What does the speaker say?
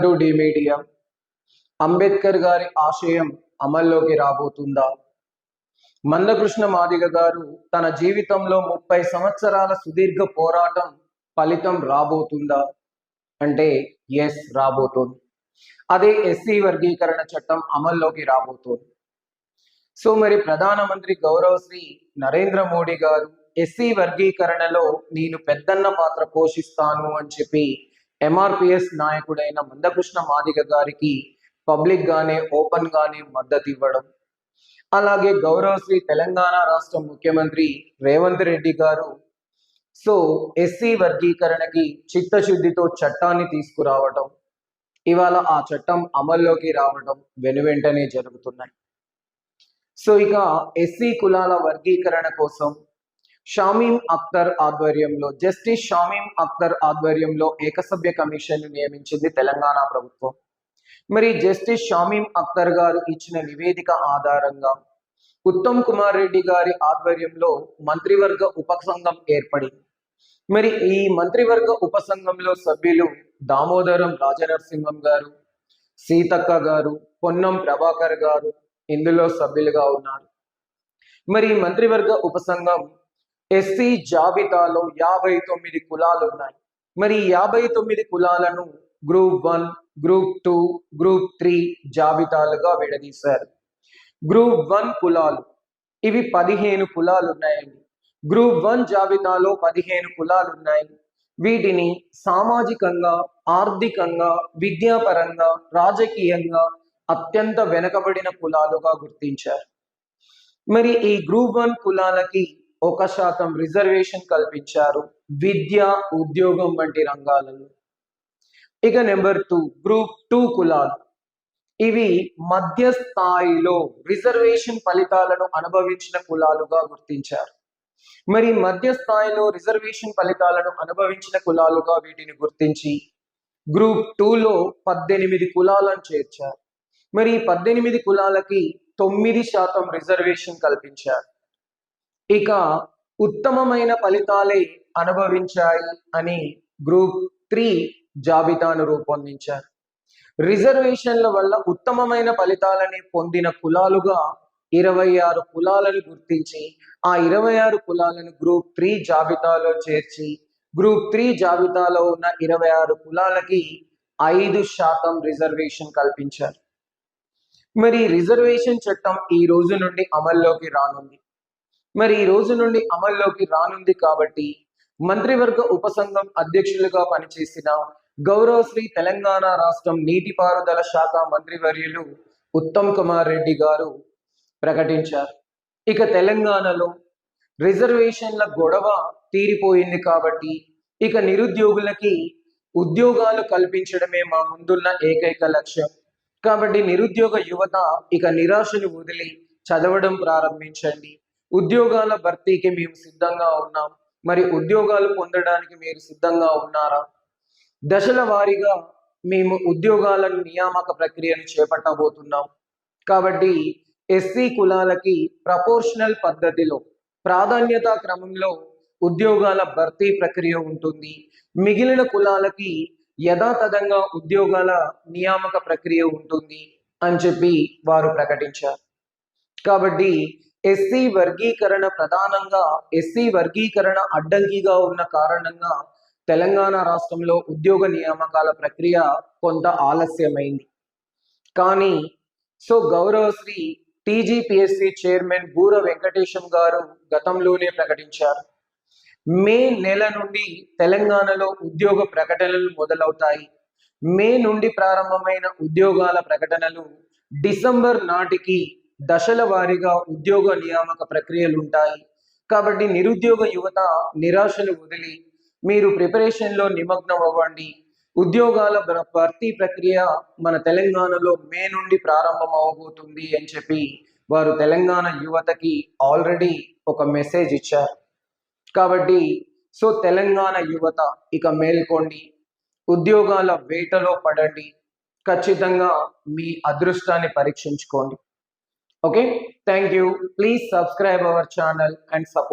To D media. Ambedkar గారి ఆశయం అమల్లోకి రాబోతుందా? మందకృష్ణ మాదిగ గారు తన జీవితంలో ముప్పై సంవత్సరాల సుదీర్ఘ పోరాటం ఫలితం రాబోతుందా? అంటే ఎస్ రాబోతోంది. అదే ఎస్సీ వర్గీకరణ చట్టం అమల్లోకి రాబోతోంది. సో మరి ప్రధానమంత్రి గౌరవశ్రీ నరేంద్ర మోడీ గారు ఎస్సీ వర్గీకరణలో నేను పెద్దన్న పాత్ర పోషిస్తాను అని చెప్పి ఎంఆర్పిఎస్ నాయకుడైన మందకృష్ణ మాదిగ గారికి పబ్లిక్ గానే ఓపెన్ గానే మద్దతు ఇవ్వడం. అలాగే గౌరవశ్రీ తెలంగాణ రాష్ట్ర ముఖ్యమంత్రి రేవంత్ రెడ్డి గారు సో ఎస్సీ వర్గీకరణకి చిత్తశుద్ధితో చట్టాన్ని తీసుకురావటం ఇవాళ ఆ చట్టం అమల్లోకి రావడం వెనువెంటనే జరుగుతున్నాయి. సో ఇక ఎస్సీ కులాల వర్గీకరణ కోసం షామీం అఖ్తర్ ఆధ్వర్యంలో జస్టిస్ షామీం అఖ్తర్ ఆధ్వర్యంలో ఏకసభ్య కమిషన్ నియమించింది తెలంగాణ ప్రభుత్వం. మరి జస్టిస్ షామీం అఖ్తర్ గారు ఇచ్చిన నివేదిక ఆధారంగా ఉత్తమ్ కుమార్ రెడ్డి గారి ఆధ్వర్యంలో మంత్రివర్గ ఉపసంఘం ఏర్పడింది. మరి ఈ మంత్రివర్గ ఉపసంఘంలో సభ్యులు దామోదరం రాజనరసింహం గారు సీతక్క గారు పొన్నం ప్రభాకర్ గారు ఇందులో సభ్యులుగా ఉన్నారు. మరి మంత్రివర్గ ఉపసంఘం ఎస్సీ జాబితాలో యాభై తొమ్మిది కులాలు ఉన్నాయి. మరి యాభై తొమ్మిది కులాలను group one group two group three జాబితాలుగా విడదీశారు. గ్రూప్ వన్ కులాలు ఇవి పదిహేను కులాలు ఉన్నాయండి. గ్రూప్ వన్ జాబితాలో పదిహేను కులాలు ఉన్నాయి. వీటిని సామాజికంగా ఆర్థికంగా విద్యాపరంగా రాజకీయంగా అత్యంత వెనకబడిన కులాలుగా గుర్తించారు. మరి ఈ గ్రూప్ వన్ కులాలకి ఒక శాతం రిజర్వేషన్ కల్పించారు విద్య ఉద్యోగం వంటి రంగాలలో. ఇక నెంబర్ టూ గ్రూప్ టూ కులాలు. ఇవి మధ్య స్థాయిలో రిజర్వేషన్ ఫలితాలను అనుభవించిన కులాలుగా గుర్తించారు. మరి మధ్య స్థాయిలో రిజర్వేషన్ ఫలితాలను అనుభవించిన కులాలుగా వీటిని గుర్తించి గ్రూప్ టూలో పద్దెనిమిది కులాలను చేర్చారు. మరి ఈ పద్దెనిమిది కులాలకి తొమ్మిది శాతం రిజర్వేషన్ కల్పించారు. ఇక ఉత్తమమైన ఫలితాలే అనుభవించాయి అని గ్రూప్ త్రీ జాబితాను రూపొందించారు. రిజర్వేషన్ల వల్ల ఉత్తమమైన ఫలితాలని పొందిన కులాలుగా ఇరవై ఆరు కులాలను గుర్తించి ఆ ఇరవై ఆరు కులాలను గ్రూప్ త్రీ జాబితాలో చేర్చి గ్రూప్ త్రీ జాబితాలో ఉన్న ఇరవై ఆరు కులాలకి ఐదు శాతం రిజర్వేషన్ కల్పించారు. మరి రిజర్వేషన్ చట్టం ఈ రోజు నుండి అమల్లోకి రానుంది. మరి ఈ రోజు నుండి అమల్లోకి రానుంది కాబట్టి మంత్రివర్గ ఉపసంఘం అధ్యక్షులుగా పనిచేసిన గౌరవశ్రీ తెలంగాణ రాష్ట్రం నీటిపారుదల శాఖ మంత్రివర్యులు ఉత్తమ్ కుమార్ రెడ్డి గారు ప్రకటించారు. ఇక తెలంగాణలో రిజర్వేషన్ల గొడవ తీరిపోయింది కాబట్టి ఇక నిరుద్యోగులకి ఉద్యోగాలు కల్పించడమే మా ముందున్న ఏకైక లక్ష్యం. కాబట్టి నిరుద్యోగ యువత ఇక నిరాశను వదిలి చదవడం ప్రారంభించండి. ఉద్యోగాల భర్తీకి మేము సిద్ధంగా ఉన్నాం. మరి ఉద్యోగాలు పొందడానికి మీరు సిద్ధంగా ఉన్నారా? దశల వారీగా మేము ఉద్యోగాల నియామక ప్రక్రియను చేపట్టబోతున్నాం. కాబట్టి ఎస్సీ కులాలకి ప్రపోర్షనల్ పద్ధతిలో ప్రాధాన్యత క్రమంలో ఉద్యోగాల భర్తీ ప్రక్రియ ఉంటుంది. మిగిలిన కులాలకి యథాతథంగా ఉద్యోగాల నియామక ప్రక్రియ ఉంటుంది అని చెప్పి వారు ప్రకటించారు. కాబట్టి ఎస్సీ వర్గీకరణ ప్రధానంగా ఎస్సీ వర్గీకరణ అడ్డంకిగా ఉన్న కారణంగా తెలంగాణ రాష్ట్రంలో ఉద్యోగ నియామకాల ప్రక్రియ కొంత ఆలస్యమైంది. కానీ సో గౌరవశ్రీ టీజీపీఎస్సీ చైర్మన్ బూర వెంకటేశం గారు గతంలోనే ప్రకటించారు. మే నెల నుండి తెలంగాణలో ఉద్యోగ ప్రకటనలు మొదలవుతాయి. మే నుండి ప్రారంభమైన ఉద్యోగాల ప్రకటనలు డిసెంబర్ నాటికి దశల వారీగా ఉద్యోగ నియామక ప్రక్రియలు ఉంటాయి. కాబట్టి నిరుద్యోగ యువత నిరాశను వదిలి మీరు ప్రిపరేషన్లో నిమగ్నం అవ్వండి. ఉద్యోగాల భర్తీ ప్రక్రియ మన తెలంగాణలో మే నుండి ప్రారంభం అవబోతుంది అని చెప్పి వారు తెలంగాణ యువతకి ఆల్రెడీ ఒక మెసేజ్ ఇచ్చారు. కాబట్టి సో తెలంగాణ యువత ఇక మేల్కోండి. ఉద్యోగాల వేటలో పడండి. ఖచ్చితంగా మీ అదృష్టాన్ని పరీక్షించుకోండి. Okay, thank you. Please subscribe our channel and support.